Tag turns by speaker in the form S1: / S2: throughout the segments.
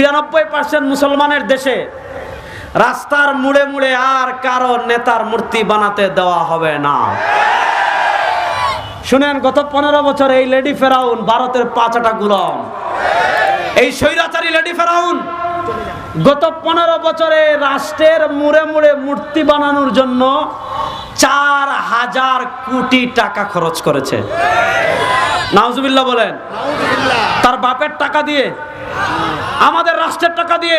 S1: বিরানব্বই পার্সেন্ট মুসলমানের দেশে রাস্তার মুড়ে মুড়ে আর কারও নেতার মূর্তি বানাতে দেওয়া হবে না। শুনেন, গত পনেরো বছর এই লেডি ফেরাউন ভারতের পাঁচটা গুলাম। এই স্বৈরাচারী লেডি ফেরাউন গত পনেরো বছরে রাষ্ট্রের মুড়ে মুড়ে মূর্তি বানানোর জন্য চার হাজার কোটি টাকা খরচ করেছে। নাউজুবিল্লাহ বলেন। তার বাপের টাকা দিয়ে, আমাদের রাষ্ট্রের টাকা দিয়ে,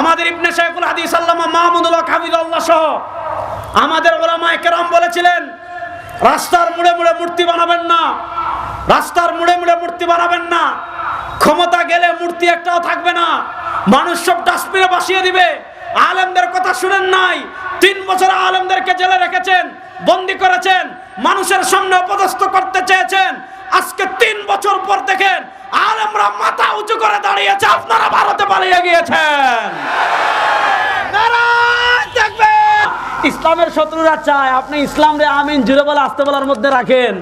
S1: আমাদের ইবনে শাইখুল হাদিস আল্লামা মাহমুদুল্লাহ হাফিজাল্লাহ সহ আমাদের ওলামায়ে কেরাম বলেছিলেন, রাস্তার মুড়ে মুড়ে মূর্তি বানাবেন না, রাস্তার মুড়ে মুড়ে মূর্তি বানাবেন না, ক্ষমতা গেলে মূর্তি একটাও থাকবে না, মানুষ সব ডাস্টবিনে বসিয়ে দিবে, আলেমদের কথা শুনেন নাই, তিন বছর আলেমদেরকে জেলে রেখেছেন, বন্দি করেছেন, মানুষের সামনে অপদস্থ করতে চেয়েছেন আজকে তিন বছর পর দেখেন আর আমরা মাথা উঁচু করে দাঁড়িয়েছে, আপনারা ভারতে পালিয়ে গিয়েছেন। ইসলামের শত্রুরা চায়, আপনি ইসলাম রে আমিন জুড়ে বলে আস্তে বলার মধ্যে রাখেন।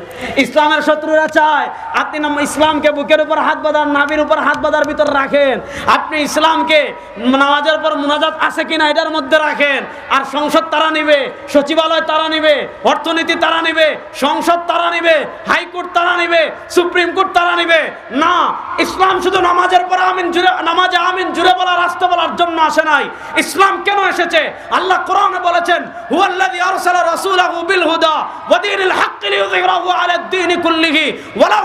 S1: ইসলামের শত্রুরা চায় আপনি নাম ইসলামকে বুকের উপর হাত বাঁধার নাবির উপর হাত বাঁধার ভিতর রাখেন। আপনি ইসলামকে নামাজের পর মুনাজাত আছে কিনা এটার মধ্যে রাখেন। আর সংসদ তারা নিবে, সচিবালয় তারা নিবে, অর্থনীতি তারা নিবে, সংসদ তারা নিবে, হাইকোর্ট তারা নিবে, সুপ্রিম কোর্ট তারা নিবে। না, ইসলাম শুধু নামাজের পর আমিন জুড়ে, নামাজে আমিন জুড়ে বলার আসতে বলার জন্য আসে নাই। ইসলাম কেন এসেছে? আল্লাহ কোরআনে বলেছেন, হুয়াল্লাযী আরসালা রাসূলাহু বিল হুদা ওয়া দীনিল হাক্কি লিইয়ুযহিরাহু আলা দ্বীনি কুল্লিহি ওয়ালাউ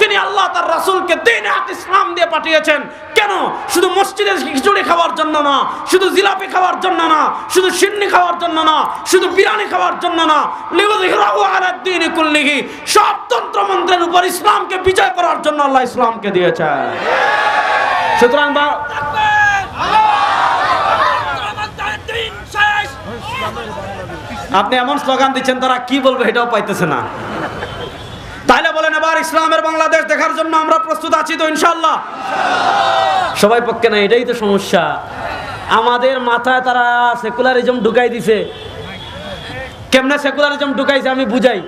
S1: তিনি আল্লাহ তার হক ইসলাম দিয়ে পাঠিয়েছেন। কেন? শুধু খিচুড়ি খাওয়ার জন্য না, শুধু জিলাপি খাওয়ার জন্য না, শুধু সিন্নি খাওয়ার জন্য না, শুধু বিরিয়ানি খাওয়ার জন্য না। সব তন্ত্রমন্ত্রের উপর ইসলামকে বিজয় করার জন্য আল্লাহ ইসলামকে দিয়েছেন। সুতরাং আপনি এমন স্লোগান দিচ্ছেন, তারা কি বলবে এটাও পাইতেছে না। বলেন ইসলামের বাংলাদেশ দেখার জন্য আমরা প্রস্তুত আছি তো ইনশাল্লাহ সবাই পক্ষে না, এটাই তো সমস্যা। আমাদের মাথায় তারা সেকুলারিজম ঢুকাই দিছে। কেমনে সেকুলারিজম ঢুকাইছে আমি বুঝাই।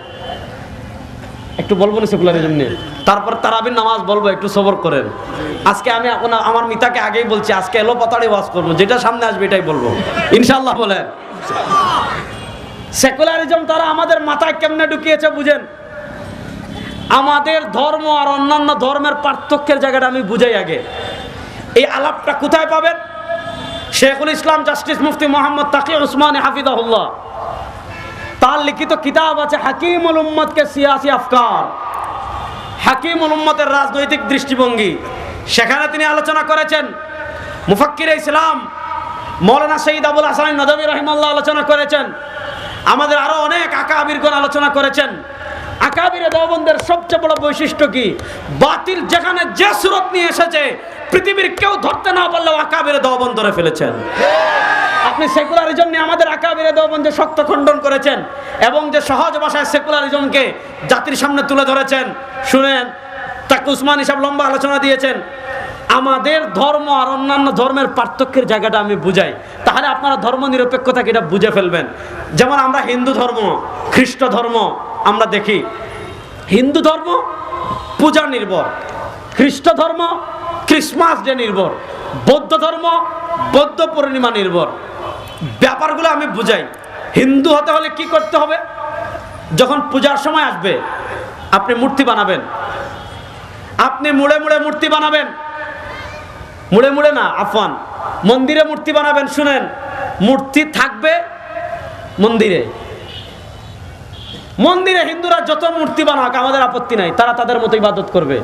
S1: একটু বলব না সেকুলারিজম নিয়ে? তারপর তারাবির নামাজ বলব, একটু সবর করেন। আজকে আমি আমার মিতাকে আগেই বলছি, আজকে এলো পাতাড়ি ওয়াজ করব, যেটা সামনে আসবে এটাই বলব। ইনশাল্লাহ বলেন। সেকুলারিজম তারা আমাদের মাথায় কেমনে ঢুকিয়েছে বুঝেন? আমাদের ধর্ম আর অন্যান্য ধর্মের পার্থক্যের জায়গাটা আমি বুঝাই আগে। এই আলাপটা কোথায় পাবেন? শেখুল ইসলাম জাস্টিস মুফতি মোহাম্মদ তাকি উসমান হাফিজাহুল্লাহ। তার লিখিত কিতাব আছে হাকিমুল উম্মদকে সিয়াসি আফকার। হাকিমুল উম্মতের রাজনৈতিক দৃষ্টিভঙ্গি। সেখানে তিনি আলোচনা করেছেন, মুফাক্কির ইসলাম, মৌলানা সঈদ আবুল হাসান নদমী রহিমাল্লাহ আলোচনা করেছেন, আমাদের আরও অনেক আকা আকাবিরগণ আলোচনা করেছেন। আকাবিরে দেওবন্দের সবচেয়ে বড় বৈশিষ্ট্য কি? বাতিল যেখানে যে সুরত নিয়ে এসেছে, পৃথিবীর কেউ ধরতে না পারলেও আকাবিরে দেওবন্দ ধরে ফেলেছেন। আপনি সেকুলারিজম নিয়ে আমাদের আকাবিরে দেওবন্দে শক্ত খণ্ডন করেছেন এবং যে সহজ ভাষায় সেকুলারিজমকে জাতির সামনে তুলে ধরেছেন, শুনেন, তাকে উসমান হিসাব লম্বা আলোচনা দিয়েছেন, আমাদের ধর্ম আর অন্যান্য ধর্মের পার্থক্যের জায়গাটা আমি বুঝাই। তাহলে আপনারা ধর্ম নিরপেক্ষতাকে এটা বুঝে ফেলবেন? যেমন আমরা হিন্দু ধর্ম, খ্রিস্ট ধর্ম আমরা দেখি হিন্দু ধর্ম, পূজা নির্ভর। খ্রিস্ট ধর্ম ক্রিসমাস ডে নির্ভর। বৌদ্ধ ধর্ম, বৌদ্ধ পূর্ণিমা নির্ভর। ব্যাপারগুলো আমি বুঝাই। হিন্দু হতে হলে কি করতে হবে? যখন পূজার সময় আসবে, আপনি মূর্তি বানাবেন। আপনি মুড়ে মুড়ে মূর্তি বানাবেন। মুড়ে মুড়ে না আফান মন্দিরে মূর্তি বানাবেন, শুনেন। মূর্তি থাকবে মন্দিরে। মন্দিরে হিন্দুরা যত মূর্তি বানাক, আমাদের আপত্তি নাই, তারা তাদের মতো ইবাদত করবে।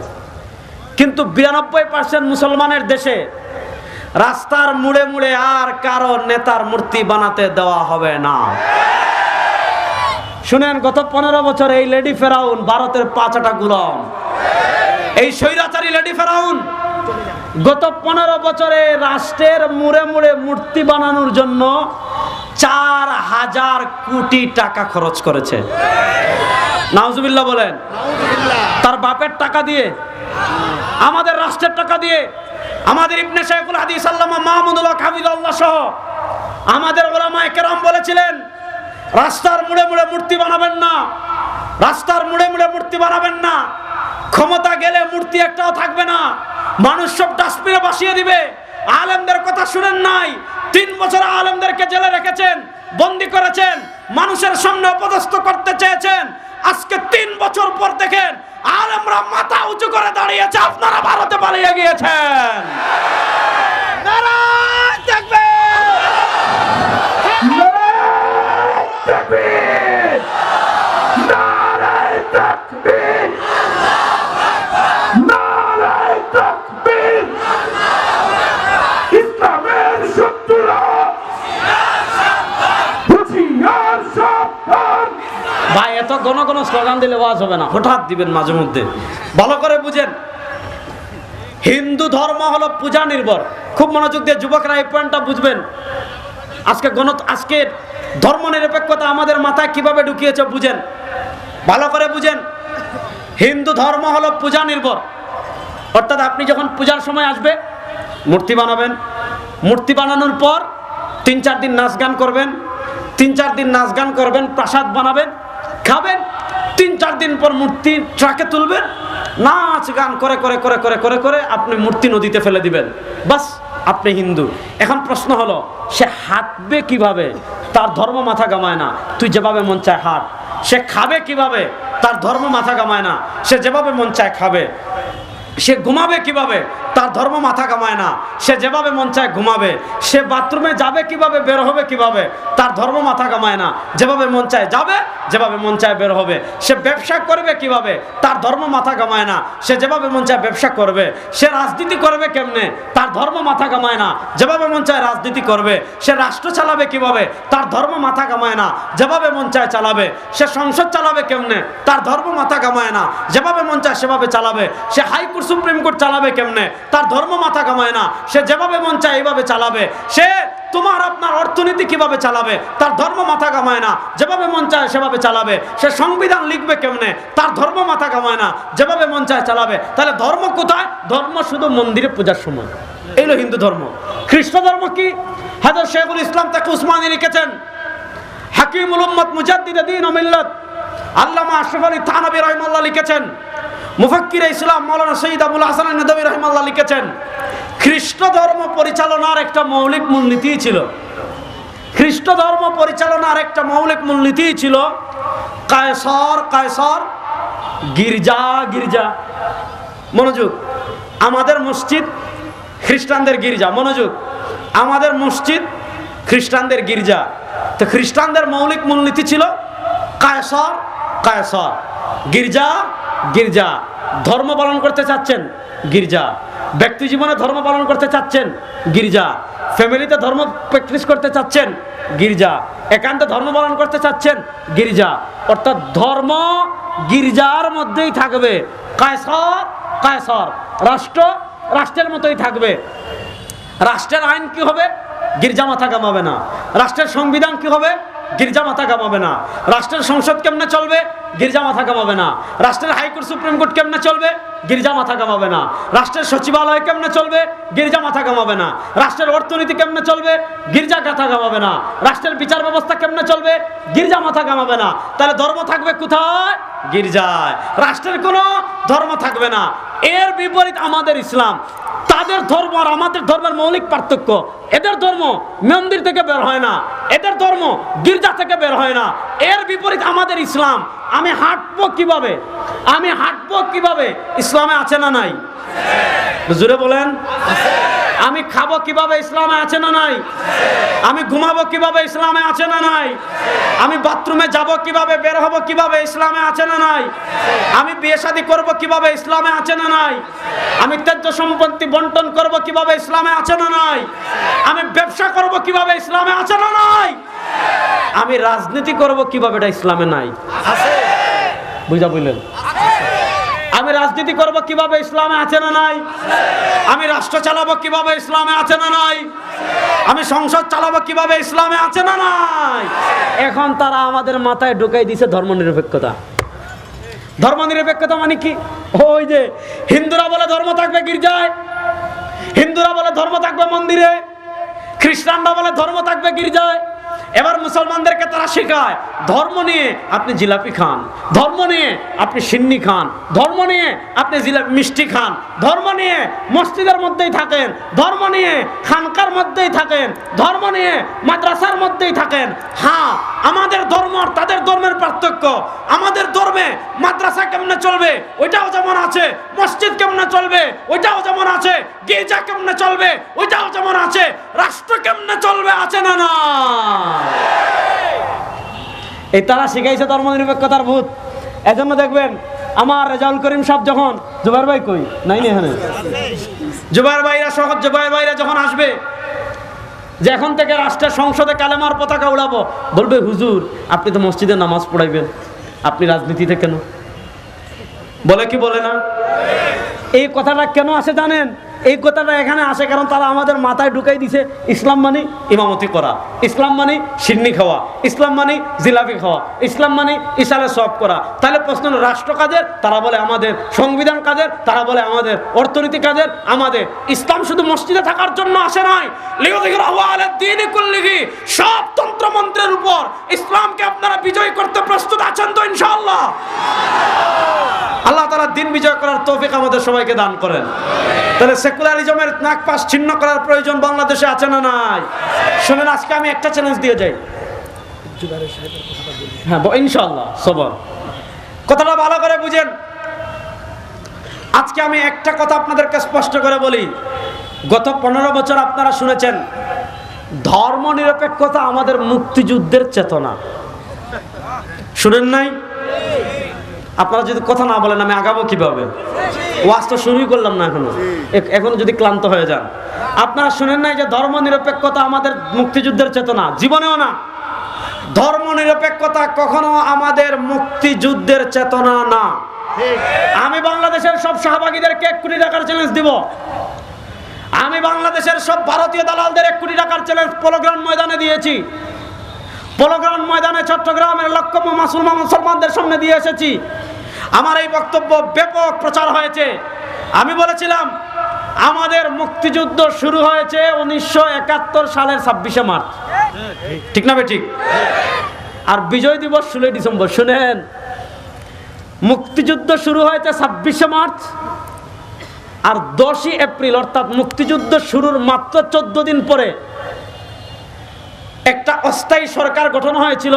S1: কিন্তু বিরানব্বই পার্সেন্ট মুসলমানের দেশে রাস্তার মুড়ে মুড়ে আর কারও নেতার মূর্তি বানাতে দেওয়া হবে না। শুনেন, গত পনেরো বছর এই লেডি ফেরাউন ভারতের পাঁচটা গুলাম। এই স্বৈরাচারী লেডি ফেরাউন গত পনেরো বছরে রাষ্ট্রের মুড়ে মুড়ে মূর্তি বানানোর জন্য চার হাজার কোটি টাকা খরচ করেছে। নাউজুবিল্লাহ বলেন, তার বাপের টাকা দিয়ে, আমাদের রাষ্ট্রের টাকা দিয়ে, আমাদের ইবনে শাইখুল হাদিস আল্লামা মাহমুদুল্লাহ হাফিজাল্লাহ সহ আমাদের ওলামায়ে কেরাম বলেছিলেন, রাস্তার মুড়ে মুড়ে মূর্তি বানাবেন না, রাস্তার মুড়ে মুড়ে মূর্তি বানাবেন না, ক্ষমতা গেলে মূর্তি একটাও থাকবে না, মানুষ সব ডাস্টবিনে বাসিয়ে দিবে, আলেমদের কথা শুনেন নাই তিন বছর আলমদেরকে জেলে রেখেছেন, বন্দি করেছেন, মানুষের সামনে অপদস্থ করতে চেয়েছেন। আজকে তিন বছর পর দেখেন, আলমরা মাথা উঁচু করে দাঁড়িয়েছে, আপনারা ভারতে পালিয়ে গিয়েছেন। স্লোগান দিলে ওয়াজ হবে না। হঠাৎ দিবেন মাঝে মধ্যে। ভালো করে বুঝেন। হিন্দু ধর্ম হলো পূজা নির্ভর। খুব মনোযোগ দিয়ে যুবকরা এই পয়েন্টটা বুঝবেন। আজকে গণ আজকের ধর্ম নিরপেক্ষতা আমাদের মাথায় কীভাবে ঢুকিয়েছে বুঝেন। ভালো করে বুঝেন। হিন্দু ধর্ম হলো পূজা নির্ভর। অর্থাৎ আপনি যখন পূজার সময় আসবে, মূর্তি বানাবেন। মূর্তি বানানোর পর তিন চার দিন নাচ গান করবেন। তিন চার দিন নাচ গান করবেন, প্রাসাদ বানাবেন, খাবেন। তিন, চার দিন পর মূর্তি ট্রাকে তুলবেন, নাচ গান করে করে করে করে করে করে আপনি মূর্তি নদীতে ফেলে দিবেন। বাস, আপনি হিন্দু। এখন প্রশ্ন হলো, সে হাঁটবে কীভাবে? তার ধর্ম মাথা গামায় না। তুই যেভাবে মন চায় হাঁট। সে খাবে কীভাবে? তার ধর্ম মাথা গামায় না। সে যেভাবে মন চায় খাবে। সে ঘুমাবে কীভাবে? তার ধর্ম মাথা কামায় না। সে যেভাবে মন চায় ঘুমাবে। সে বাথরুমে যাবে কীভাবে, বের হবে কীভাবে, তার ধর্ম মাথা কামায় না। যেভাবে মন চায় যাবে, যেভাবে মন চায় বের হবে। সে ব্যবসা করবে কীভাবে, তার ধর্ম মাথা কামায় না। সে যেভাবে মন চায় ব্যবসা করবে, সে রাজনীতি করবে কেমনে, তার ধর্ম মাথা কামায় না। যেভাবে মন চায় রাজনীতি করবে, সে রাষ্ট্র চালাবে কীভাবে, তার ধর্ম মাথা কামায় না। যেভাবে মন চায় চালাবে, সে সংসদ চালাবে কেমনে, তার ধর্ম মাথা কামায় না। যেভাবে মন চায় সেভাবে চালাবে, সে হাইকোর্ট সুপ্রিম কোর্ট চালাবে কেমনে তার ধর্ম মাথা কামায় না। সে যেভাবে মন চায় এইভাবে চালাবে। সে তোমার, আপনার অর্থনীতি কীভাবে চালাবে, তার ধর্ম মাথা কামায় না। যেভাবে মন চায় সেভাবে চালাবে। সে সংবিধান লিখবে কেমনে? তার ধর্ম মাথা কামায় না। যেভাবে মন চায় চালাবে। তাহলে ধর্ম কোথায়? ধর্ম শুধু মন্দিরে পূজার সময়। এইলো হিন্দু ধর্ম। খ্রিস্ট ধর্ম কি? হাজার শেখুল ইসলাম তাকে উসমানী লিখেছেন। হাকিমুল উম্মত মুজাদ্দিদ দিন মিল্লত। আল্লামা আশরাফ আলী থানবী রহিমাল্লাহ লিখেছেন। মুফাক্কির ইসলাম মৌলানা সঈদ আবুল হাসান নদী রহিমাল্লাহ লিখেছেন, খ্রিস্ট ধর্ম পরিচালনার একটা মৌলিক মূলনীতি ছিল। খ্রিস্ট ধর্ম পরিচালনার একটা মৌলিক মূলনীতি ছিল, কায়সর কায়সর, গির্জা গির্জা। মনোযোগ, আমাদের মসজিদ খ্রিস্টানদের গির্জা, মনোযোগ, আমাদের মসজিদ খ্রিস্টানদের গির্জা। তো খ্রিস্টানদের মৌলিক মূলনীতি ছিল, কায়সর কায়সর, গির্জা গির্জা ধর্ম পালন করতে চাচ্ছেন, গির্জা। ব্যক্তি জীবনে ধর্ম পালন করতে চাচ্ছেন, গির্জা। ফ্যামিলিতে ধর্ম প্র্যাকটিস করতে চাচ্ছেন, গির্জা। একান্তে ধর্ম পালন করতে চাচ্ছেন, গির্জা। অর্থাৎ ধর্ম গির্জার মধ্যেই থাকবে। কায়সর কায়সর। রাষ্ট্র রাষ্ট্রের মতোই থাকবে। রাষ্ট্রের আইন কি হবে? গির্জা মাথা কামাবে না। রাষ্ট্রের সংবিধান কি হবে? গির্জা মাথা কামাবে না। রাষ্ট্রের সংসদ কেমনে চলবে? গির্জা মাথা কামাবে না। রাষ্ট্রের হাইকোর্ট, সুপ্রিম কোর্ট কেমনে চলবে? গির্জা মাথা কামাবে না। রাষ্ট্রের সচিবালয় কেমনে চলবে? গির্জা মাথা কামাবে না। রাষ্ট্রের অর্থনীতি কেমনে চলবে? গির্জা মাথা কামাবে না। রাষ্ট্রের বিচার ব্যবস্থা কেমনে চলবে? গির্জা মাথা কামাবে না। তাহলে ধর্ম থাকবে কোথায়? গির্জায়। রাষ্ট্রের কোনো ধর্ম থাকবে না। এর বিপরীত আমাদের ইসলাম। তাদের ধর্ম আর আমাদের ধর্মের মৌলিক পার্থক্য। এদের ধর্ম মন্দির থেকে বের হয় না। এদের ধর্ম গির্জা থেকে বের হয় না। এর বিপরীত আমাদের ইসলাম। আমি হাঁটবো কীভাবে? আমি হাঁটবো কীভাবে? ইসলামে আছে না নাই? জুড়ে বলেন। আমি খাব কীভাবে ইসলামে আছে না নাই? আমি ঘুমাবো কীভাবে ইসলামে আছে না নাই? আমি বাথরুমে যাব কীভাবে, বের হব কীভাবে ইসলামে আছে না নাই? আমি বিয়ে শাদী করব কীভাবে ইসলামে আছে না নাই? আমি ত্যায্য সম্পত্তি বন্টন করব কীভাবে ইসলামে আছে না নাই? আমি ব্যবসা করব কীভাবে ইসলামে আছে না নাই? আমি রাজনীতি করব কীভাবে এটা ইসলামে নাই? বুঝা বুঝলেন? আমি রাজনীতি করব কীভাবে ইসলামে আছে না নাই? আমি রাষ্ট্র চালাবো কীভাবে ইসলামে আছে না নাই? আমি সংসদ চালাবো কীভাবে ইসলামে আছে না নাই? এখন তারা আমাদের মাথায় ঢুকাই দিছে ধর্মনিরপেক্ষতা। ধর্মনিরপেক্ষতা মানে কি? ওই যে হিন্দুরা বলে ধর্ম থাকবে গির্জায়, হিন্দুরা বলে ধর্ম থাকবে মন্দিরে, খ্রিস্টানরা বলে ধর্ম থাকবে গির্জায় এবার মুসলমানদেরকে তারা শেখায়, ধর্ম নিয়ে আপনি জিলাপি খান, ধর্ম নিয়ে আপনি সিন্নি খান, ধর্ম নিয়ে আপনি জিলাপি, মিষ্টি খান, ধর্ম নিয়ে মসজিদের মধ্যেই থাকেন, ধর্ম নিয়ে খানকার মধ্যেই থাকেন, ধর্ম নিয়ে মাদ্রাসার মধ্যেই থাকেন। হ্যাঁ আমাদের ধর্ম আর তাদের ধর্মের পার্থক্য। আমাদের ধর্মে মাদ্রাসা কেমনে চলবে, ওইটাও যেমন আছে, মসজিদ কেমনে চলবে, ওইটাও যেমন আছে, গির্জা কেমনে চলবে, ওইটাও যেমন আছে, রাষ্ট্র কেমনে চলবে, আছে না না এই তারা শিখাইছে ধর্ম নিরপেক্ষতার ভূত। এজন্য দেখবেন, আমার রেজাউল করিম সাহেব যখন, জুবাইর ভাই কই? নাই এখানে? জুবাইর ভাইরা সহ, জুবাইর ভাইরা যখন আসবে, যে এখন থেকে রাষ্ট্রের সংসদে কালেমার পতাকা উড়াবো। বলবে, হুজুর, আপনি তো মসজিদে নামাজ পড়াইবেন। আপনি রাজনীতিতে কেন? বলে কি বলে না? এই কথাটা কেন আসে জানেন? এই কথাটা এখানে আসে কারণ তারা আমাদের মাথায় ঢুকাই দিছে, ইসলাম মানে ইমামতি করা, ইসলাম মানে সিন্নি খাওয়া, ইসলাম মানে জিলাপি খাওয়া, ইসলাম মানে ইসালে সব করা। তাহলে প্রশ্ন রাষ্ট্র কাজের তারা বলে আমাদের। সংবিধান কাজের তারা বলে আমাদের। অর্থনীতি কাজের আমাদের। ইসলাম শুধু মসজিদে থাকার জন্য আসে নয় সব তন্ত্রমন্ত্রের উপর ইসলামকে আপনারা বিজয় করতে প্রস্তুত আছেন তো ইনশাআল্লাহ? আল্লাহ তারা দিন বিজয় করার তৌফিক আমাদের সবাইকে দান করেন। তাহলে সেকুলারিজমের নাক পাশ ছিন্ন করার প্রয়োজন বাংলাদেশে আছে না নাই? শুনেন, আজকে আমি একটা চ্যালেঞ্জ দিয়ে যাই। হ্যাঁ ইনশাল্লাহ সবর। কথাটা ভালো করে বুঝেন। আজকে আমি একটা কথা আপনাদেরকে স্পষ্ট করে বলি। গত পনেরো বছর আপনারা শুনেছেন ধর্ম নিরপেক্ষতা আমাদের মুক্তিযুদ্ধের চেতনা। শুনেন নাই? আপনারা যদি কথা না বলেন, আমি আগাবো কীভাবে? ওয়াজ তো শুরুই করলাম না এখনও। এখন যদি ক্লান্ত হয়ে যান। আপনারা শুনেন নাই যে ধর্ম নিরপেক্ষতা আমাদের মুক্তিযুদ্ধের চেতনা? জীবনেও না। ধর্ম নিরপেক্ষতা কখনো আমাদের মুক্তিযুদ্ধের চেতনা না। আমি বাংলাদেশের সব সহভাগীদেরকে এক কোটি টাকার চ্যালেঞ্জ দিব? আমি বাংলাদেশের সব ভারতীয় দালালদের এক কোটি টাকার চ্যালেঞ্জ পলগ্রাম ময়দানে দিয়েছি। পলগ্রাম ময়দানে চট্টগ্রামের লক্ষ মুসলমান মুসলমানদের সামনে দিয়ে এসেছি। আমার এই বক্তব্য ব্যাপক প্রচার হয়েছে। আমি বলেছিলাম, আমাদের মুক্তিযুদ্ধ শুরু হয়েছে উনিশশো একাত্তর সালের ছাব্বিশে মার্চ। ঠিক না ঠিক? আর বিজয় দিবস ষোলোই ডিসেম্বর, শুনেন। মুক্তিযুদ্ধ শুরু হয়েছে ছাব্বিশে মার্চ আর দশই এপ্রিল, অর্থাৎ মুক্তিযুদ্ধ শুরুর মাত্র চোদ্দ দিন পরে একটা অস্থায়ী সরকার গঠন হয়েছিল।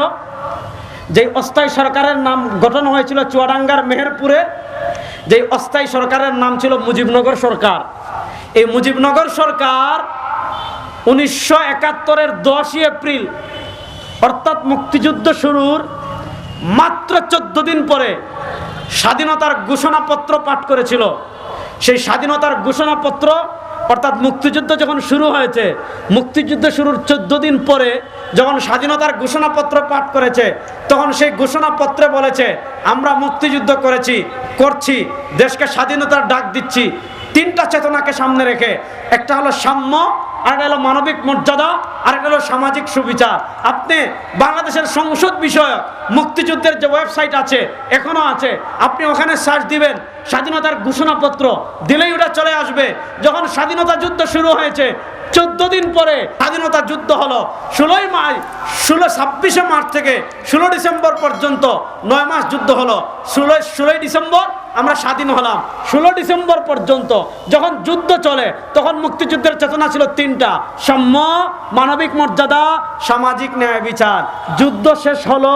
S1: যে অস্থায়ী সরকারের নাম গঠন হয়েছিল চুয়াডাঙ্গার মেহেরপুরে যে অস্থায়ী সরকারের নাম ছিল মুজিবনগর সরকার। এই মুজিবনগর সরকার উনিশশো একাত্তরের দশই এপ্রিল, অর্থাৎ মুক্তিযুদ্ধ শুরুর মাত্র চোদ্দ দিন পরে স্বাধীনতার ঘোষণাপত্র পাঠ করেছিল। সেই স্বাধীনতার ঘোষণাপত্র অর্থাৎ মুক্তিযুদ্ধ যখন শুরু হয়েছে, মুক্তিযুদ্ধ শুরুর চোদ্দ দিন পরে যখন স্বাধীনতার ঘোষণাপত্র পাঠ করেছে, তখন সেই ঘোষণাপত্রে বলেছে, আমরা মুক্তিযুদ্ধ করেছি, করছি, দেশকে স্বাধীনতার ডাক দিচ্ছি। তিনটা চেতনাকে সামনে রেখে, একটা হলো সাম্য আরেকটা হলো মানবিক মর্যাদা আরেকটা হলো সামাজিক সুবিচার। আপনি বাংলাদেশের সংসদ বিষয়ক মুক্তিযুদ্ধের যে ওয়েবসাইট আছে, এখনও আছে, আপনি ওখানে সার্চ দিবেন, স্বাধীনতার ঘোষণাপত্র, দিলেই ওটা চলে আসবে। যখন স্বাধীনতা যুদ্ধ শুরু হয়েছে, চোদ্দ দিন পরে স্বাধীনতা যুদ্ধ হলো। ষোলোই মার্চ, ষোলো, ছাব্বিশে মার্চ থেকে ষোলো ডিসেম্বর পর্যন্ত নয় মাস যুদ্ধ হলো। ষোলোই ষোলোই ডিসেম্বর আমরা স্বাধীন হলাম। ষোলো ডিসেম্বর পর্যন্ত যখন যুদ্ধ চলে তখন মুক্তিযুদ্ধের চেতনা ছিল তিনটা। সাম্য মানবিক মর্যাদা সামাজিক ন্যায় বিচার। যুদ্ধ শেষ হলো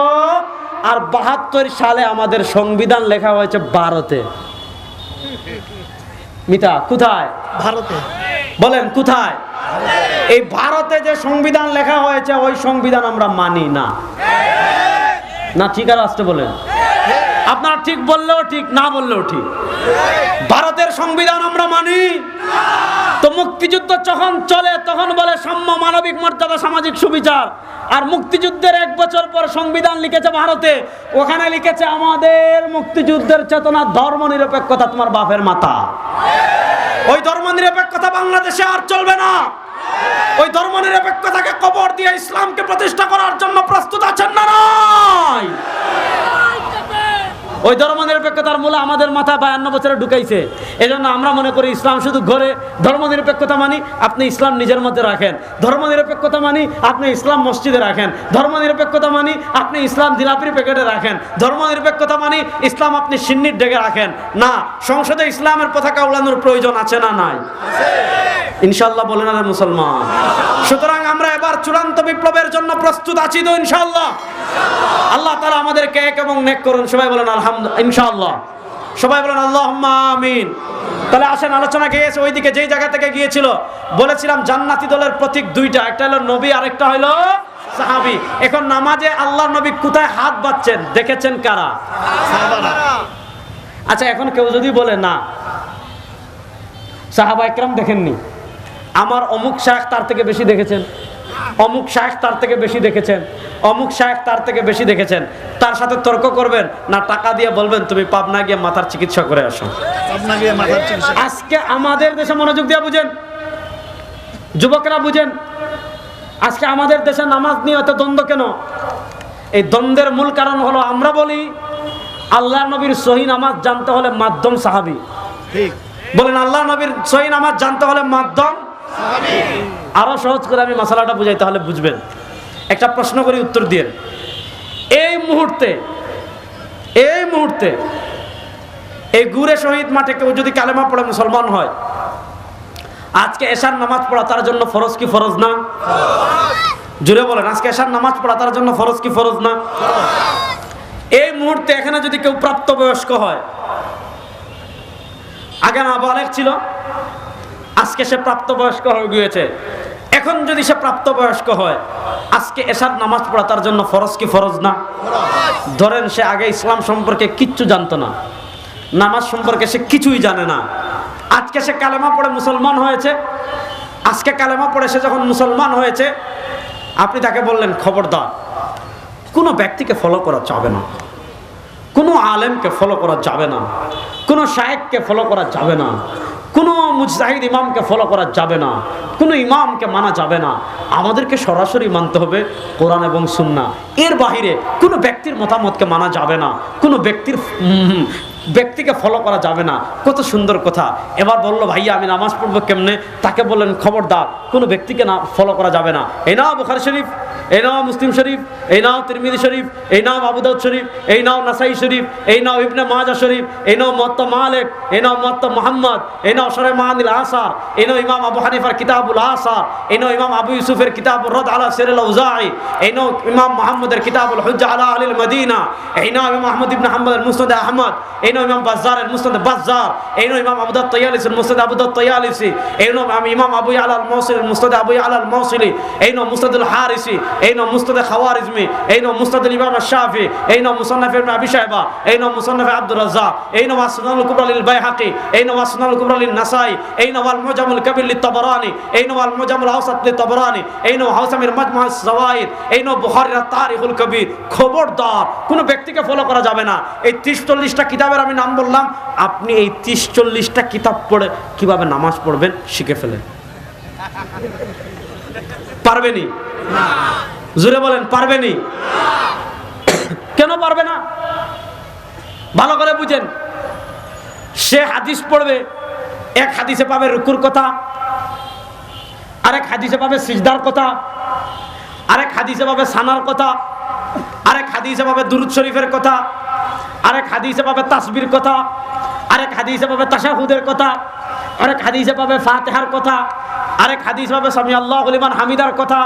S1: আর বাহাত্তর সালে আমাদের সংবিধান লেখা হয়েছে ভারতে। মিতা কোথায়?
S2: ভারতে।
S1: বলেন কোথায়? এই ভারতে যে সংবিধান লেখা হয়েছে ওই সংবিধান আমরা মানি না। না ঠিক আর আসতে বলেন। আপনারা ঠিক বললেও ঠিক, না বললেও ঠিক। ভারতের সংবিধান আমরা মানি। তো মুক্তিযুদ্ধ যখন চলে, তখন বলে সাম্য মানবিক মর্যাদা সামাজিক সুবিচার। আর মুক্তিযুদ্ধের এক বছর পর সংবিধান লিখেছে ভারতে। ওখানে লিখেছে, আমাদের মুক্তিযুদ্ধের চেতনা ধর্ম নিরপেক্ষতা তোমার বাপের মাথা ওই ধর্ম নিরপেক্ষতা বাংলাদেশে আর চলবে না। ওই ধর্ম নিরপেক্ষতাকে কবর দিয়ে ইসলামকে প্রতিষ্ঠা করার জন্য প্রস্তুত আছেন না নয় ওই ধর্মনিরপেক্ষতার মূলে আমাদের মাথায় বায়ান্ন বছরে ঢুকাইছে। এজন্য আমরা মনে করি ইসলাম শুধু ঘরে ধর্মনিরপেক্ষতা মানি আপনি ইসলাম নিজের মধ্যে রাখেন। ধর্মনিরপেক্ষতা মানি আপনি ইসলাম মসজিদে রাখেন। ধর্মনিরপেক্ষতা মানি আপনি ইসলাম জিলাপির প্যাকেটে রাখেন। ধর্মনিরপেক্ষতা মানি ইসলাম আপনি সিন্নির ডেকে রাখেন। না, সংসদে ইসলামের পতাকা উড়ানোর প্রয়োজন আছে না নাই? ইনশাল্লাহ বলেন মুসলমান। সুতরাং এবার চূড়ান্ত বিপ্লবের জন্য প্রস্তুত আছি তো ইনশাল্লাহ আল্লাহ তারা আমাদেরকে এক এবং নেক করুন। সবাই বলেন আলহামদুলিল্লাহ ইনশাআল্লাহ। সবাই বলেন আল্লাহ আমিন। তাহলে আসেন, আলোচনা গিয়েছে ওইদিকে যেই জায়গা থেকে গিয়েছিল, বলেছিলাম জান্নাতি দলের প্রতীক দুইটা, একটা হলো নবী, আরেকটা হলো সাহাবি। এখন নামাজে আল্লাহ নবী কোথায় হাত বাচ্ছেন দেখেছেন কারা? আচ্ছা এখন কেউ যদি বলে না, সাহাবা একরাম দেখেননি? আমার অমুক শায়েখ তার থেকে বেশি দেখেছেন। অমুক শায়েখ তার থেকে বেশি দেখেছেন অমুক শায়েখ তার থেকে বেশি দেখেছেন। তার সাথে তর্ক করবেন না টাকা দিয়ে বলবেন তুমি পাবনা গিয়ে মাথার চিকিৎসা করে আসো। আজকে আমাদের দেশে মনোযোগ দিয়ে বুঝেন। যুবকরা বুঝেন আজকে আমাদের দেশে নামাজ নিয়ে এত দ্বন্দ্ব কেন? এই দ্বন্দ্বের মূল কারণ হলো আমরা বলি আল্লাহ নবীর সহি নামাজ জানতে হলে মাধ্যম সাহাবি। বলেন আল্লাহ নবীর সহি নামাজ জানতে হলে মাধ্যম আরও সহজ করে আমি মশলাটা বুঝাই, তাহলে বুঝবেন। একটা প্রশ্ন করি, উত্তর দিয়ে। এই মুহূর্তে এই মুহূর্তে, এই গুরে শহীদ মাঠে কেউ যদি কালেমা পড়ে মুসলমান হয়, আজকে এশার নামাজ পড়া তার জন্য ফরজ কি ফরজ না? জুড়ে বলেন, আজকে এশার নামাজ পড়া তার জন্য ফরজ কি ফরজ না? এই মুহূর্তে এখানে যদি কেউ প্রাপ্তবয়স্ক হয়, আগে না বালেক ছিল আজকে সে প্রাপ্তবয়স্ক হয়ে গিয়েছে। এখন যদি সে প্রাপ্তবয়স্ক হয়, আজকে এসার নামাজ পড়া তার জন্য ফরজ কি ফরজ না? ধরেন সে আগে ইসলাম সম্পর্কে কিচ্ছু জানতো না। নামাজ সম্পর্কে সে কিছুই জানে না। আজকে সে কালেমা পড়ে মুসলমান হয়েছে। আজকে কালেমা পড়ে সে যখন মুসলমান হয়েছে, আপনি তাকে বললেন, খবরদার, কোনো ব্যক্তিকে ফলো করা যাবে না। কোনো আলেমকে ফলো করা যাবে না। কোনো শায়েককে ফলো করা যাবে না। কোনো মুজাহিদ ইমামকে ফলো করা যাবে না, কোনো ইমামকে মানা যাবে না। আমাদেরকে সরাসরি মানতে হবে কোরআন এবং সুন্না এর বাহিরে কোনো ব্যক্তির মতামতকে মানা যাবে না, কোনো ব্যক্তির ব্যক্তিকে ফলো করা যাবে না কত সুন্দর কথা এবার বলল ভাইয়া আমি নামাজ পড়ব কেমনে তাকে বললেন খবরদার কোনো ব্যক্তিকে না ফলো করা যাবে না এই নাও বুখারি শরীফ এই নাও মুসলিম শরীফ এই নাও তিরমিদি শরীফ এই নাও আবুদাউদ শরীফ এই নাও নাসাই শরীফ এই নাও ইবনে মাজা শরীফ এই নাও মত্ত মালিক এই নাও মত্ত মোহাম্মদ এই নাও সরে মাহানিল আসার এই নাও ইমাম আবু হানিফার কিতাবুল আসার এই নাও ইমাম আবু ইউসুফের কিতাবুর রদ আলা সিরুল উজাই এই নাও ইমাম মোহাম্মদের কিতাবুল হুজ্জা আলা আলিল মদিনা এই নাও ইমাম আহমদ ইবনে হাম্বলের মুসনাদ আহমদ এই নাও ইমাম বাজ্জারের মুসনাদ বাজ্জার এই নাও ইমাম আবুদাত তয়ালিসের মুসনাদ আবুদাত তয়ালিসি এই নাও আমি ইমাম আবু আলাল মৌসিল মুসনাদ আবু আলাল মৌসিলি এই নাও মুসনাদুল হারিসি এই নাও মুসনাদ খাওয়ারিজমি এই নাও মুসনাদুল ইমাম শাফি এই নাও মুসান্নাফ ইবনে আবি শাইবা এই নাও মুসান্নাফ আব্দুর রাজ্জাক এই নাও আসনানুল কুবরা লিল বাইহাকি এই নাও আসনানুল কুবরা লিন নাসাই এই নাও আল মুজামুল কাবির লিত তাবরানি এই নাও আল মুজামুল আওসাত লিত তাবরানি এই নাও হাউসামির মাজমা জাওয়াইদ এই নাও বুখারীর তারিখুল কবির খবরদার কোনো ব্যক্তিকে ফলো করা যাবে না এই ত্রিশ চল্লিশটা কিতাবের আমি নাম বললাম, আপনি এই ত্রিশ চল্লিশটা কিতাব পড়ে কীভাবে নামাজ পড়বেন শিখে ফেলেন। পারবেনি? জুড়ে বলেন, পারবেনি? কেন পারবে না? ভালো করে বুঝেন। সে হাদিস পড়বে, এক হাদিসে পাবে রুকুর কথা, আরেক হাদিসে পাবে সিজদার কথা, আরেক হাদিসে পাবে সানার কথা, আরেক হাদিসে পাবে দুরুদ শরীফের কথা আরেক হাদিসে পাবে তাসবির কথা, আরেক হাদিসে পাবে তাশাহুদের কথা, আরেক হাদিসে পাবে ফাতেহার কথা, আরেক হাদিস পাবে সামি আল্লাহ হলিমান হামিদার কথা,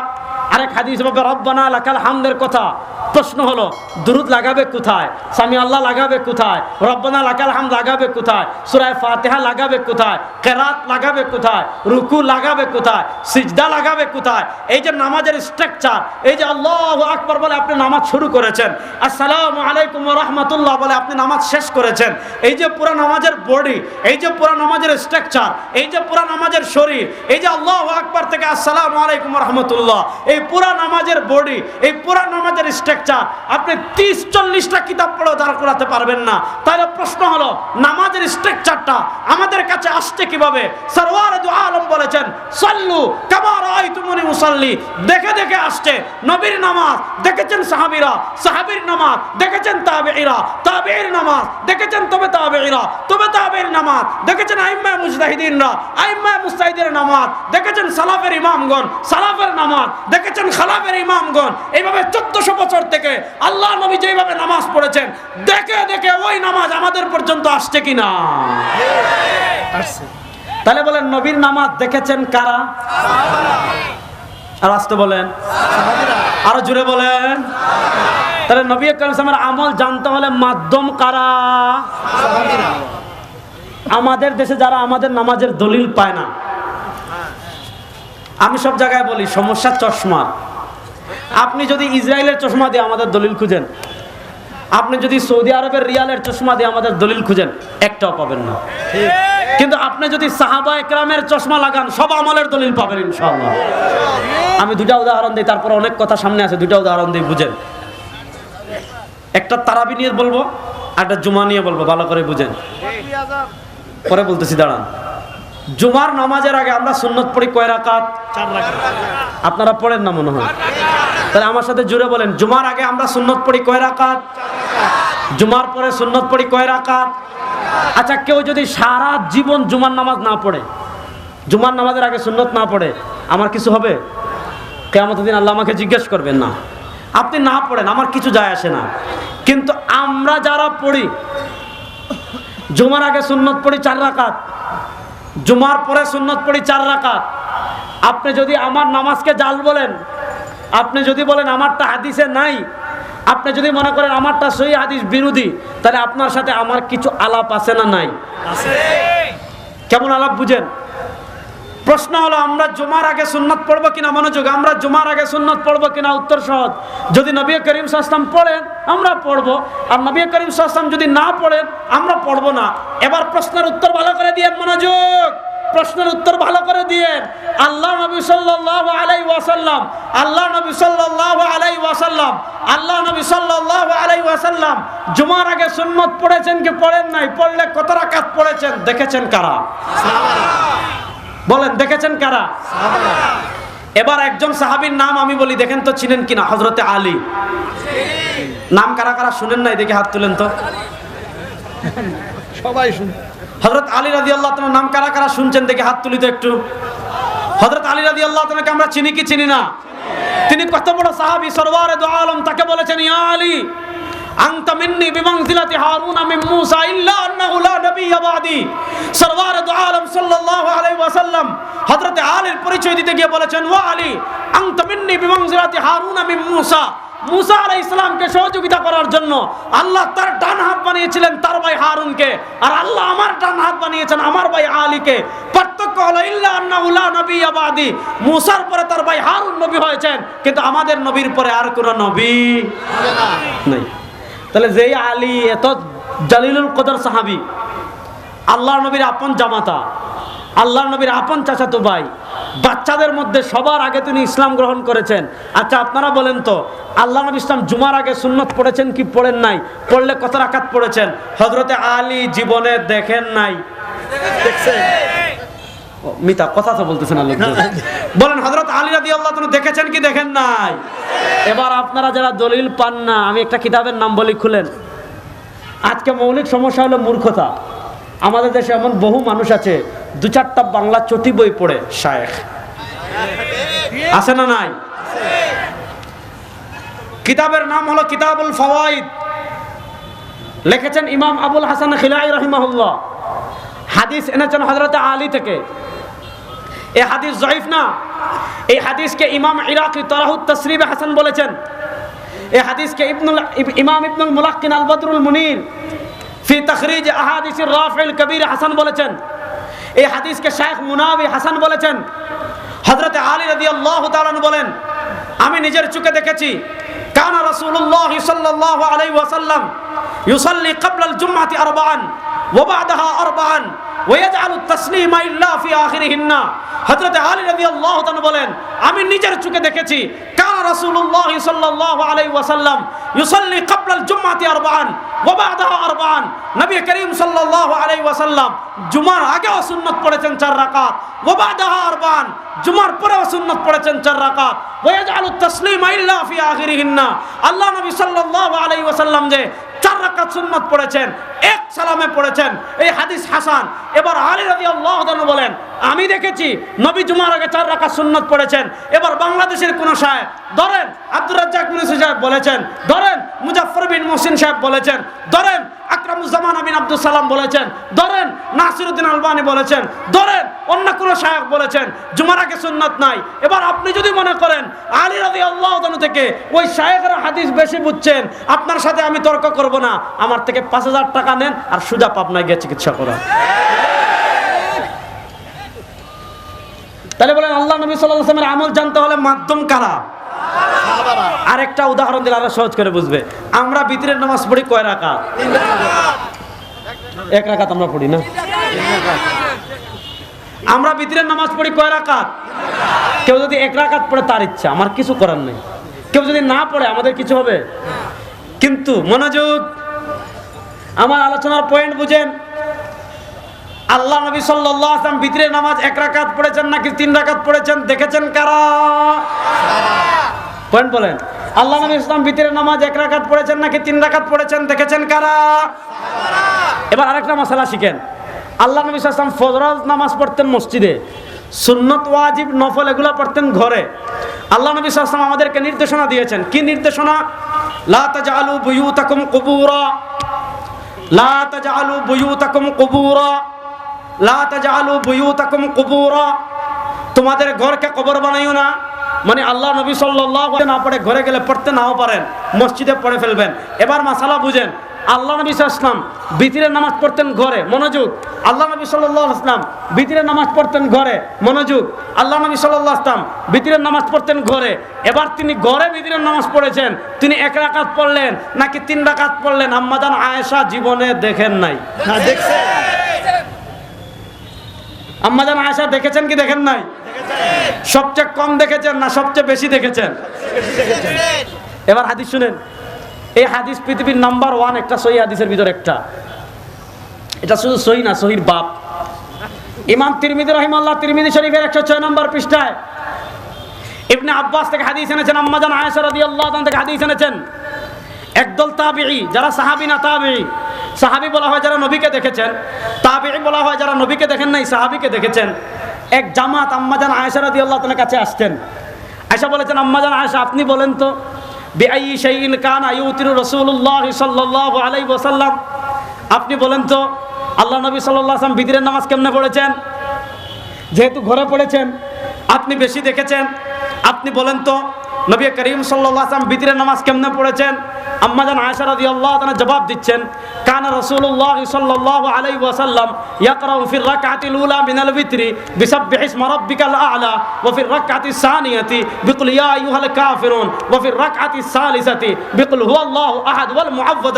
S1: আরেক হাদিস পাবে রব্বানা লাকাল হামদের কথা। প্রশ্ন হলো, দুরুদ লাগাবে কোথায়? সামি আল্লাহ লাগাবে কোথায়? রব্বানা লাকাল হাম লাগাবে কোথায়? সুরায় ফাতেহা লাগাবে কোথায়? কেরাত লাগাবে কোথায়? রুকু লাগাবে কোথায়? সিজদা লাগাবে কোথায়? এই যে নামাজের স্ট্রাকচার এই যে আল্লাহ আকবর বলে আপনি নামাজ শুরু করেছেন, আসসালামু আলাইকুম রহমতুল্লাহ বলে আপনি নামাজ শেষ করেছেন, এই যে পুরা নামাজের বডি এই যে পুরা নামাজের স্ট্রাকচার এই যে পুরা নামাজের শরীর, এই যে আল্লাহ আকবর থেকে আসসালামু আলাইকুম রহমতুল্লাহ, এই পুরা নামাজের বডি এই পুরা নামাজের স্ট্রাকচার আপনি তিরিশ, চল্লিশটা কিতাব পড়েও দাঁড় করাতে পারবেন না। তাহলে প্রশ্ন হলো, নামাজের স্ট্রাকচারটা আমাদের কাছে আসছে কীভাবে? সরওয়ার আলম বলেছেন, সল্লু কামার আইতুম রাআইতুনি মুসাল্লি দেখে দেখে আসছে, নবীর নামাজ, দেখেছেন সাহাবীরা, সাহাবীর নামাজ, দেখেছেন তাবেঈরা, তাবেঈর নামাজ, দেখেছেন তবে তাবেঈরা, তবে তাবেঈর নামাজ, দেখেছেন আইম্মা মুজতাহিদিনরা, আইম্মা মুজতাহিদের নামাজ, দেখেছেন সালাফের ইমামগণ, সালাফের নামাজ, দেখেছেন খালাফের ইমামগণ। এইভাবে চোদ্দশো বছর থেকে আল্লাহ নবী যেভাবে নামাজ পড়েছেন, দেখে দেখে ওই নামাজ আমাদের পর্যন্ত আসছে কিনা?
S2: আসছে
S1: তাহলে বলেন, নবীর নামাজ দেখেছেন কারা? আর আসতে বলেন। আরও জুড়ে বলেন। তাহলে নবী কালামের আমল জানতে হলে মাধ্যম কারা? আমাদের দেশে যারা আমাদের নামাজের দলিল পায় না, আমি সব জায়গায় বলি, সমস্যা চশমা আপনি যদি ইসরায়েলের চশমা দিয়ে আমাদের দলিল খুঁজেন আপনি যদি সৌদি আরবের রিয়ালের চশমা দিয়ে আমাদের দলিল খুঁজেন একটাও পাবেন না। কিন্তু আপনি যদি সাহাবা একরামের চশমা লাগান সব আমলের দলিল পাবেন ইনশাআল্লাহ। আমি দুটা উদাহরণ দিই তারপর অনেক কথা সামনে আছে দুটা উদাহরণ দিই বুঝেন। একটা তারাবি নিয়ে বলব আর একটা জুমা নিয়ে বলব ভালো করে বুঝেন। পরে বলতেছি দাঁড়ান। জুমার নামাজের আগে আমরা সুন্নত পড়ি কয় রাকাত। আপনারা পড়েন না মনে হয়? তাহলে আমার সাথে জুড়ে বলেন, জুমার আগে আমরা সুন্নত পড়ি কয় রাকাত? জুমার পরে সুন্নত পড়ি কয় রাকাত? আচ্ছা কেউ যদি সারা জীবন জুমার নামাজ না পড়ে, জুমার নামাজের আগে সুন্নত না পড়ে, আমার কিছু হবে? কেমন দিন আল্লাহ আমাকে জিজ্ঞেস করবেন না। আপনি না পড়েন, আমার কিছু যায় আসে না। কিন্তু আমরা যারা পড়ি, জুমার আগে সুন্নত পড়ি চার রাকাত, জুমার পরে সুন্নত পড়ি চার রাকাত। আপনি যদি আমার নামাজকে জাল বলেন আপনি যদি বলেন, আমারটা হাদিসে নাই, আপনি যদি মনে করেন, আমারটা সই হাদিস বিরোধী, তাহলে আপনার সাথে আমার কিছু আলাপ আছে না নাই? কেমন আলাপ বুঝেন? প্রশ্ন হলো, আমরা জুমার আগে সুন্নত পড়ব কিনা মনোযোগ? আমরা জুমার আগে সুন্নত পড়ব কিনা উত্তর সহজ? যদি নবী করিম সাস্তাম পড়েন, আমরা পড়ব। আর নবী করিম সাস্তাম যদি না পড়েন, আমরা পড়ব না। এবার প্রশ্নের উত্তর ভালো করে দিয়ে মনোযোগ। প্রশ্নের উত্তর ভালো করে দিয়ে আল্লাহ নবী সাল্লাল্লাহু আলাইহি ওয়াসাল্লাম, আল্লাহ নবী সাল্লাল্লাহু আলাইহি ওয়াসাল্লাম, আল্লাহ নবী সাল্লাল্লাহু আলাইহি ওয়াসাল্লাম, জুমার আগে সুন্নত পড়েছেন কি পড়েন নাই? পড়লে কত রাকাত পড়েছেন? দেখেছেন কারা? বলেন, দেখেছেন কারা? এবার একজন সাহাবীর নাম আমি বলি, দেখেন তো চিনেন কিনা? হজরতে আলী। নাম কারা কারা শুনেন নাই? দেখে হাত তুলেন তো।
S2: সবাই শুন।
S1: হজরত আলী রাজি আল্লাহ তোমার নাম কারা কারা শুনছেন? দেখে হাত তুলি তো একটু। হজরত আলী রাজি আল্লাহ তোমাকে আমরা চিনি কি চিনি না? তিনি কত বড় সাহাবি, সরওয়ারে দো আলম, তাকে বলেছেন, ইয়া আলী দো আলম আলাইহি ওয়াসাল্লাম পরিচয় দিতে গিয়ে বলেছেন, ওয়া আলী, আনতা মিন্নি হারুন মিন মূসা। মুসা আলাই ইসলামকে সহযোগিতা করার জন্য আল্লাহ তার ডান হাত বানিয়েছিলেন তার ভাই হারুনকে। আর আল্লাহ আমার ডান হাত বানিয়েছেন আমার ভাই আলীকে। পার্থক্য হলো, ইল্লা আন্না নবী আবাদি মুসার পরে তার ভাই হারুন নবী হয়েছেন, কিন্তু আমাদের নবীর পরে আর কোন নবী নেই। তাহলে যেই আলী, এত জালিলুল কদর সাহাবী আল্লাহ নবীর আপন জামাতা আল্লাহ নবীর আপন চাচাতো ভাই বাচ্চাদের মধ্যে সবার আগে তিনি ইসলাম গ্রহণ করেছেন। আচ্ছা আপনারা বলেন তো আল্লাহ নবী ইসলাম জুমার আগে সুন্নত পড়েছেন কি পড়েন নাই? পড়লে কত রাকাত পড়েছেন? হজরতে আলী জীবনে দেখেন নাই।
S2: দেখছে
S1: ও, মিতা কথা তো বলতেছেন আল্লাহ বলেন হজরত আলী রাদি আল্লাহ তুমি দেখেছেন কি দেখেন নাই? এবার আপনারা যারা দলিল পান না আমি একটা কিতাবের নাম বলি খুলেন। আজকে মৌলিক সমস্যা হলো মূর্খতা। আমাদের দেশে এমন বহু মানুষ আছে দু চারটা বাংলা চটি বই পড়ে, শায়েখ। আছে না নাই? কিতাবের নাম হলো কিতাবুল ফওয়াইদ। লিখেছেন ইমাম আবুল হাসান খিলাই রহিমাহুল্লাহ। হাদিস এনেছেন হজরত আলী থেকে। এই হাদিস জয়ীফ না? এই হাদিসকে ইমাম ইরাকি তরাহুত তসরিবে হাসান বলেছেন। এই হাদিসকে ইবনুল ইব- ইমাম ইবনুল মুলাক্কিন আল বদরুল মুনির ফি তখরিজ আহাদিস রাফিল কবির হাসান বলেছেন। এই হাদিসকে শেখ মুনাবি হাসান বলেছেন। হযরতে আলী রাদিয়াল্লাহু তাআলা বলেন, আমি নিজের চোখে দেখেছি, কানা রাসূলুল্লাহ সাল্লাল্লাহু আলাইহি ওয়াসাল্লাম ইউসাল্লি ক্বাবলা আল জুমআতি আরবাআন ওয়া বা'দাহা আরবাআন ওয়া ইয়াজআলু তাসলিমা ইল্লা ফি আখিরিহিন্না। হযরতে আলী রাদিয়াল্লাহু তাআলা বলেন, আমি নিজের চোখে দেখেছি, কানা রাসূলুল্লাহ সাল্লাল্লাহু আলাইহি ওয়াসাল্লাম ইউসাল্লি ক্বাবলা আল জুমআতি আরবাআন নবী করিম জুমার পড়েছেন চার জুমার পড়েছেন চার ইয়াজআলু তাসলিমা আল্লাহ যে চার সুন্নাত এক পড়েছেন, এই হাদিস হাসান। এবার আলী বলেন, আমি দেখেছি নবী জুমার আগে চার রাকাত সুন্নত পড়েছেন। এবার বাংলাদেশের কোন সাহেব, ধরেন আব্দুর রাজ্জাক সাহেব বলেছেন, ধরেন মুজাফফর বিন মুহসিন সাহেব বলেছেন ধরেন আকরামুজ্জামান বিন আব্দুল সালাম বলেছেন, ধরেন নাসিরউদ্দিন আলবানি বলেছেন, ধরেন অন্য কোন সাহেব বলেছেন, জুমার আগে সুন্নাত নাই। এবার আপনি যদি মনে করেন, আলী রাদিয়াল্লাহু তাআলা থেকে ওই শায়েখরা হাদিস বেশি বুঝছেন, আপনার সাথে আমি তর্ক করব না, আমার থেকে পাঁচ হাজার টাকা নেন আর সুজা পাবনায় গিয়ে চিকিৎসা করা তাহলে বলেন, আল্লাহ নবী ওয়াসাল্লামের আমল জানতে হলে মাধ্যম কারা? আরেকটা উদাহরণ দিলে আরও সহজ করে বুঝবে। আমরা বিতরের নামাজ পড়ি কয় রাকাত? এক রাকাত আমরা পড়ি না? আমরা বিতরের নামাজ পড়ি কয় রাকাত? কেউ যদি এক রাকাত পড়ে তার ইচ্ছা, আমার কিছু করার নেই। কেউ যদি না পড়ে, আমাদের কিছু হবে? কিন্তু মনোযোগ, আমার আলোচনার পয়েন্ট বুঝেন আল্লাহ নবী সাল্লাল্লাহু আলাইহি ওয়াসাল্লাম নামাজ এক রাকাত পড়েছেন নাকি তিন রাকাত পড়েছেন? দেখেছেন কারা? পয়েন্ট বলেন আল্লাহ নবী ইসলাম ভিতরের নামাজ এক রাকাত পড়েছেন নাকি তিন রাকাত পড়েছেন? দেখেছেন কারা? এবার আরেকটা মশলা শিখেন। আল্লাহ নবী ইসলাম ফজরজ নামাজ পড়তেন মসজিদে। সুন্নত ওয়াজিব নফল এগুলো পড়তেন ঘরে। আল্লাহ নবী ইসলাম আমাদেরকে নির্দেশনা দিয়েছেন। কি নির্দেশনা? লা তাজআলু বুয়ুতাকুম কুবুরা। লা তাজআলু বুয়ুতাকুম কুবুরা। তোমাদের ঘরকে কবর বানাইও না। মানে আল্লাহ নবী আলাইহি না পড়ে ঘরে গেলে পড়তে নাও পারেন, মসজিদে পড়ে ফেলবেন। এবার মাসালা বুঝেন, আল্লাহ নবী ইসলাম বিতিরের নামাজ পড়তেন ঘরে, মনোযোগ। আল্লাহ নবী সাল্লাল্লাহু আলাইহি ইসলাম বিতিরের নামাজ পড়তেন ঘরে, মনোযোগ। আল্লাহ নবী সাল্লাল্লাহু আলাইহি ইসলাম বিতিরের নামাজ পড়তেন ঘরে। এবার তিনি ঘরে বিতিরের নামাজ পড়েছেন, তিনি এক রাকাত পড়লেন, নাকি তিন রাকাত পড়লেন আম্মাদান আয়েশা জীবনে দেখেন নাই।
S2: দেখছেন।
S1: আম্মাজান আয়েশা দেখেছেন কি দেখেন নাই? সবচেয়ে কম দেখেছেন না সবচেয়ে বেশি দেখেছেন? এবার হাদিস শুনেন। এই হাদিস পৃথিবীর নাম্বার ওয়ান, একটা সহি হাদিসের ভিতর একটা। এটা শুধু সহি না, সহির বাপ। ইমাম তিরমিদি রহিমাল্লাহ তিরমিদি শরীফের একশো ছয় নম্বর পৃষ্ঠায় ইবনে আব্বাস থেকে হাদিস এনেছেন আম্মাজান আয়েশা রাদিয়াল্লাহু তাআলা থেকে হাদিস এনেছেন। একদল তাবিঈ, যারা সাহাবী না সাহাবী বলা হয় যারা নবীকে দেখেছেন, তাবিঈ বলা হয় যারা নবীকে দেখেন নাই, সাহাবিকে দেখেছেন। এক জামাত আম্মাজান আয়েশা আল্লাহ তাআলার কাছে আসছেন আয়েশা বলেছেন আম্মাজান আয়েশা, আপনি বলেন তো, বিআই শাইইন কানা ইউতিরু রাসূলুল্লাহ সাল্লাল্লাহু আলাইহি ওয়াসাল্লাম, আপনি বলেন তো, আল্লাহ নবী সাল্লাল্লাহু আলাইহি ওয়াসাল্লাম বিতরের নামাজ কেমনে পড়েছেন? যেহেতু ঘরে পড়েছেন, আপনি বেশি দেখেছেন, আপনি বলেন তো নবী করিম সাল্লাম বিতিরের নামাজ কেমনে পড়েছেন? আম্মাজান আয়েশা রাদিয়াল্লাহু তাআলা জবাব দিচ্ছেন, কানা রাসূলুল্লাহ সাল্লাল্লাহু আলাইহি ওয়াসাল্লাম ইয়াকরাউ ফির রাকআতিল উলা মিনাল বিতরি বিসাব্বিহ ইসমা রাব্বিকাল আ'লা ওয়া ফির রাকআতি সানিয়াতি বিকুল ইয়া আইয়ুহাল কাফিরুন ওয়া ফির রাকআতি সালিসাতি বিকুল হুয়াল্লাহু আহাদ ওয়াল মুআওয়াযাত